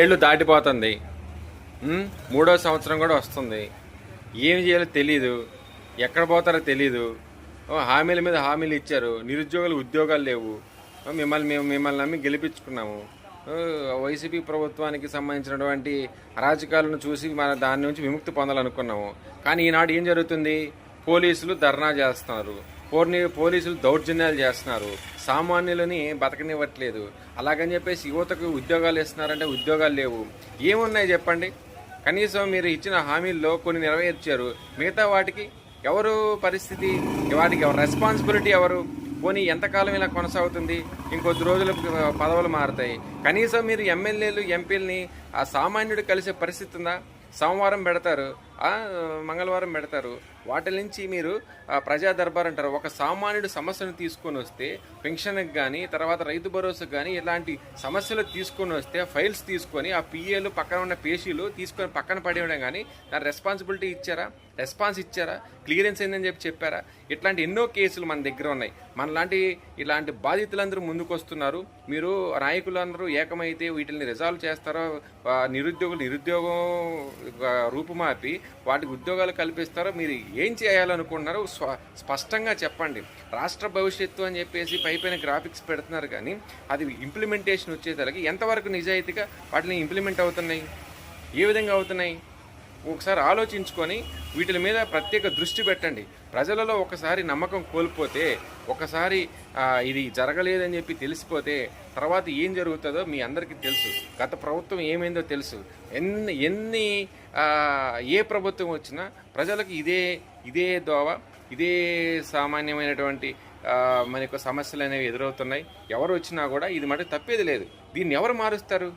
ఏళ్ళు దాటిపోతుంది. మూడో సంవత్సరం కూడా వస్తుంది. ఏం చేయాలో తెలీదు. ఎక్కడ పోతారో తెలీదు. హామీల మీద హామీలు ఇచ్చారు. నిరుద్యోగులు ఉద్యోగాలు లేవు. మిమ్మల్ని మేము మిమ్మల్ని నమ్మి గెలిపించుకున్నాము. వైసీపీ ప్రభుత్వానికి సంబంధించినటువంటి అరాచకాలను చూసి మన దాని నుంచి విముక్తి పొందాలనుకున్నాము. కానీ ఈనాడు ఏం జరుగుతుంది? పోలీసులు ధర్నా చేస్తున్నారు. పోర్ని పోలీసులు దౌర్జన్యాలు చేస్తున్నారు. సామాన్యులని బతకనివ్వట్లేదు. అలాగని చెప్పేసి యువతకు ఉద్యోగాలు ఇస్తున్నారంటే ఉద్యోగాలు లేవు. ఏమున్నాయి చెప్పండి? కనీసం మీరు ఇచ్చిన హామీల్లో కొన్ని నెరవేర్చారు. మిగతా వాటికి ఎవరు పరిస్థితి? వాటికి ఎవరు రెస్పాన్సిబిలిటీ ఎవరు? పోనీ ఎంతకాలం ఇలా కొనసాగుతుంది? ఇంకొద్ది రోజులు పదవులు మారుతాయి. కనీసం మీరు ఎమ్మెల్యేలు ఎంపీలని ఆ సామాన్యుడు కలిసే పరిస్థితి ఉందా? సోమవారం పెడతారు. మంగళవారం పెడతారు. వాటి నుంచి మీరు ప్రజా దర్బార్ అంటారు. ఒక సామాన్యుడు సమస్యను తీసుకొని వస్తే పెన్షన్కి కానీ తర్వాత రైతు భరోసాకు కానీ ఇలాంటి సమస్యలు తీసుకొని వస్తే ఫైల్స్ తీసుకొని ఆ పిఏలు పక్కన ఉన్న పేషీలు తీసుకొని పక్కన పడేయడం కానీ దాని రెస్పాన్సిబిలిటీ ఇచ్చారా? రెస్పాన్స్ ఇచ్చారా? క్లియరెన్స్ ఏందని చెప్పి చెప్పారా? ఇట్లాంటి ఎన్నో కేసులు మన దగ్గర ఉన్నాయి. మనలాంటి ఇలాంటి బాధితులందరూ ముందుకు వస్తున్నారు. మీరు నాయకులందరూ ఏకమైతే వీటిని రిజాల్వ్ చేస్తారో నిరుద్యోగులు నిరుద్యోగం రూపుమాపి వాటికి ఉద్యోగాలు కల్పిస్తారో మీరు ఏం చేయాలనుకుంటున్నారో స్పష్టంగా చెప్పండి. రాష్ట్ర భవిష్యత్తు అని చెప్పేసి పై పైన గ్రాఫిక్స్ పెడుతున్నారు కానీ అది ఇంప్లిమెంటేషన్ వచ్చేసరికి ఎంతవరకు నిజాయితీగా వాటిని ఇంప్లిమెంట్ అవుతున్నాయి? ఏ విధంగా అవుతున్నాయి? ఒకసారి ఆలోచించుకొని వీటి మీద ప్రత్యేక దృష్టి పెట్టండి. ప్రజలలో ఒకసారి నమ్మకం కోల్పోతే ఒకసారి ఇది జరగలేదని చెప్పి తెలిసిపోతే తర్వాత ఏం జరుగుతుందో మీ అందరికీ తెలుసు. గత ప్రభుత్వం ఏమైందో తెలుసు. ఎన్ని ఎన్ని ఏ ప్రభుత్వం వచ్చినా ప్రజలకు ఇదే ఇదే దోవ ఇదే సామాన్యమైనటువంటి మన యొక్క సమస్యలు అనేవి ఎదురవుతున్నాయి. ఎవరు వచ్చినా కూడా ఇది మటు తప్పేది లేదు. దీన్ని ఎవరు మారుస్తారు?